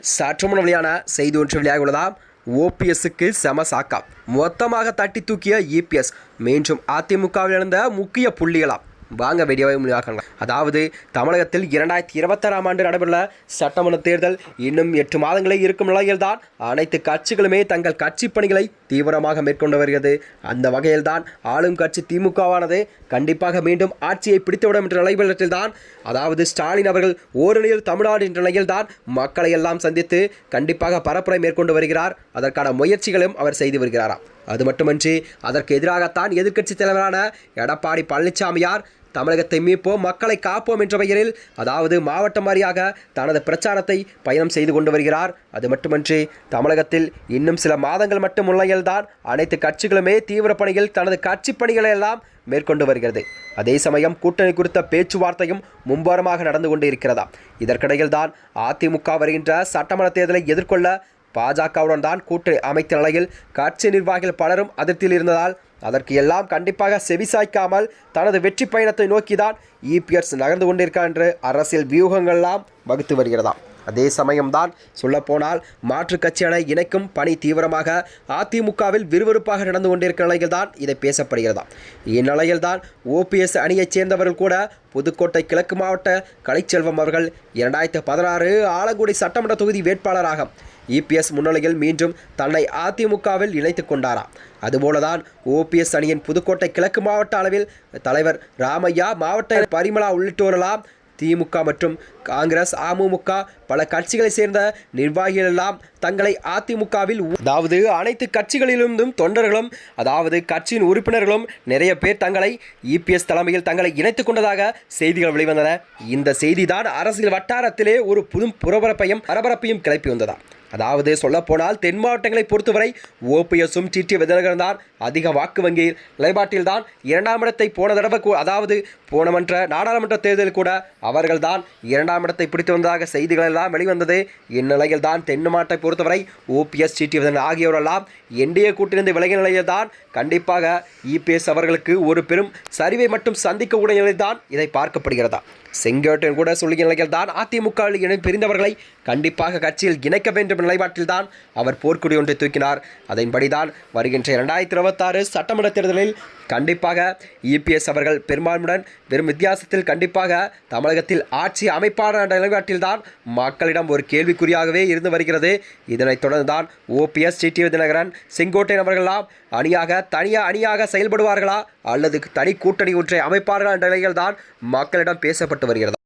சற்று முன் வெளியான செய்தி ஒன்று வெளியாக உள்ளதாம் ஓபிஎஸ்க்கு செம சாக்கா. மொத்தமாக தட்டி தூக்கிய இபிஎஸ் மீண்டும் அதிமுகவில் இருந்த முக்கிய புள்ளிகளாம். வாங்க வீடியோவை முடிவாக்கலாம் அதாவது தமிழகத்தில் இரண்டாயிரத்தி இருபத்தாறாம் ஆண்டு நடைபெற சட்டமன்ற தேர்தல் இன்னும் எட்டு மாதங்களே இருக்கும் நிலையில்தான் அனைத்து கட்சிகளுமே தங்கள் கட்சி பணிகளை தீவிரமாக மேற்கொண்டு வருகிறது. அந்த வகையில்தான் ஆளும் கட்சி திமுகவானது கண்டிப்பாக மீண்டும் ஆட்சியை பிடித்துவிடும் என்ற நிலைப்பாட்டில்தான் அதாவது ஸ்டாலின் அவர்கள் ஓரணியில் தமிழ்நாடு என்ற நிலையில்தான் மக்களை எல்லாம் சந்தித்து கண்டிப்பாக பரப்புரை மேற்கொண்டு வருகிறார். அதற்கான முயற்சிகளும் அவர் செய்து வருகிறாராம். அது மட்டுமன்றி அதற்கு எதிராகத்தான் எதிர்க்கட்சி தலைவரான எடப்பாடி பழனிசாமியார் தமிழகத்தை மீட்போம் மக்களை காப்போம் என்ற பெயரில் அதாவது மாவட்டம் வாரியாக தனது பிரச்சாரத்தை பயணம் செய்து கொண்டு வருகிறார். அது மட்டுமன்றி தமிழகத்தில் இன்னும் சில மாதங்கள் மட்டும் உள்ளையில்தான் அனைத்து கட்சிகளுமே தீவிர பணியில் தனது கட்சி பணிகளை எல்லாம் மேற்கொண்டு வருகிறது. அதே சமயம் கூட்டணி குறித்த பேச்சுவார்த்தையும் மும்பாரமாக நடந்து கொண்டு இருக்கிறதா? இதற்கிடையில் தான் அதிமுக வருகின்ற சட்டமன்ற தேர்தலை எதிர்கொள்ள பாஜகவுடன் தான் கூட்டணி அமைத்த நிலையில் கட்சி நிர்வாகிகள் பலரும் அதிருப்தியில் இருந்ததால் அதற்கு எல்லாம் கண்டிப்பாக செவிசாய்க்காமல் தனது வெற்றி பயணத்தை நோக்கிதான் இபிஎஸ் நகர்ந்து கொண்டிருக்கார் என்று அரசியல் வியூகங்கள்லாம் வகுத்து வருகிறதாம். அதே சமயம்தான் சொல்லப்போனால் மாற்றுக் கட்சியான இணைக்கும் பணி தீவிரமாக அதிமுகவில் விறுவிறுப்பாக நடந்து கொண்டிருக்கிற நிலையில்தான் இதை பேசப்படுகிறதாம். இந்நிலையில்தான் ஓபிஎஸ் அணியைச் சேர்ந்தவர்கள் கூட புதுக்கோட்டை கிழக்கு மாவட்ட கலைச்செல்வம் அவர்கள் இரண்டாயிரத்து பதினாறு ஆலங்குடி சட்டமன்ற தொகுதி வேட்பாளராக இபிஎஸ் முன்னிலையில் மீண்டும் தன்னை அதிமுகவில் இணைத்து கொண்டாராம். அதுபோலதான் ஓபிஎஸ் அணியின் புதுக்கோட்டை கிழக்கு மாவட்ட அளவில் தலைவர் ராமையா மாவட்ட பரிமளா உள்ளிட்டோரெல்லாம் திமுக மற்றும் காங்கிரஸ் அமமுக பல கட்சிகளை சேர்ந்த நிர்வாகிகள் எல்லாம் தங்களை அதிமுகவில் அதாவது அனைத்து கட்சிகளிலிருந்தும் தொண்டர்களும் அதாவது கட்சியின் உறுப்பினர்களும் நிறைய பேர் தங்களை இபிஎஸ் தலைமையில் தங்களை இணைத்துக் கொண்டதாக செய்திகள் வெளிவந்தன. இந்த செய்திதான் அரசியல் வட்டாரத்திலே ஒரு புதும் புரபரப்பையும் பரபரப்பையும் கிளப்பி வந்ததா. அதாவது சொல்லப்போனால் தென் மாவட்டங்களை பொறுத்தவரை ஓபிஎஸும் டிடி விதனகரன் தான் அதிக வாக்கு வங்கியில் நிலைப்பாட்டில் தான் இரண்டாம் இடத்தை போன தடவை கூ- அதாவது போன மன்ற நாடாளுமன்ற தேர்தலில் கூட அவர்கள்தான் இரண்டாம் இடத்தை பிடித்து வந்ததாக செய்திகள் எல்லாம் வெளிவந்தது. இந்நிலையில் தான் தென் மாவட்டத்தை பொறுத்தவரை ஓபிஎஸ் டிடி விதன் ஆகியோரெல்லாம் என்டிஏ கூட்டிலிருந்து விலகிய நிலையில் தான் கண்டிப்பாக இபிஎஸ் அவர்களுக்கு ஒரு பெரும் சரிவை மட்டும் சந்திக்கக்கூடிய நிலையில் தான் இதை பார்க்கப்படுகிறதா. செங்கோட்டையன் கூட சொல்லுகிற நிலையில் தான் அதிமுக இணை பிரிந்தவர்களை கண்டிப்பாக கட்சியில் இணைக்க வேண்டும் என்ற நிலைப்பாட்டில்தான் அவர் போர்க்குடி ஒன்றை தூக்கினார். அதன்படிதான் வருகின்ற இரண்டாயிரத்தி இருபத்தாறு சட்டமன்ற தேர்தலில் கண்டிப்பாக இபிஎஸ் அவர்கள் பெரும்பான்மையுடன் வெறும் வித்தியாசத்தில் கண்டிப்பாக தமிழகத்தில் ஆட்சி அமைப்பான என்ற நிலைப்பாட்டில்தான் மக்களிடம் ஒரு கேள்விக்குறியாகவே இருந்து வருகிறது. இதனைத் தொடர்ந்து தான் ஓபிஎஸ் டிடிவி தினகரன் செங்கோட்டையன் அவர்களெல்லாம் அணியாக தனியாக அணியாக செயல்படுவார்களா அல்லது தனி கூட்டணி ஒன்றை அமைப்பார்களா என்ற நிலைகள்தான் தான் மக்களிடம் பேசப்பட்டு வருகிறது.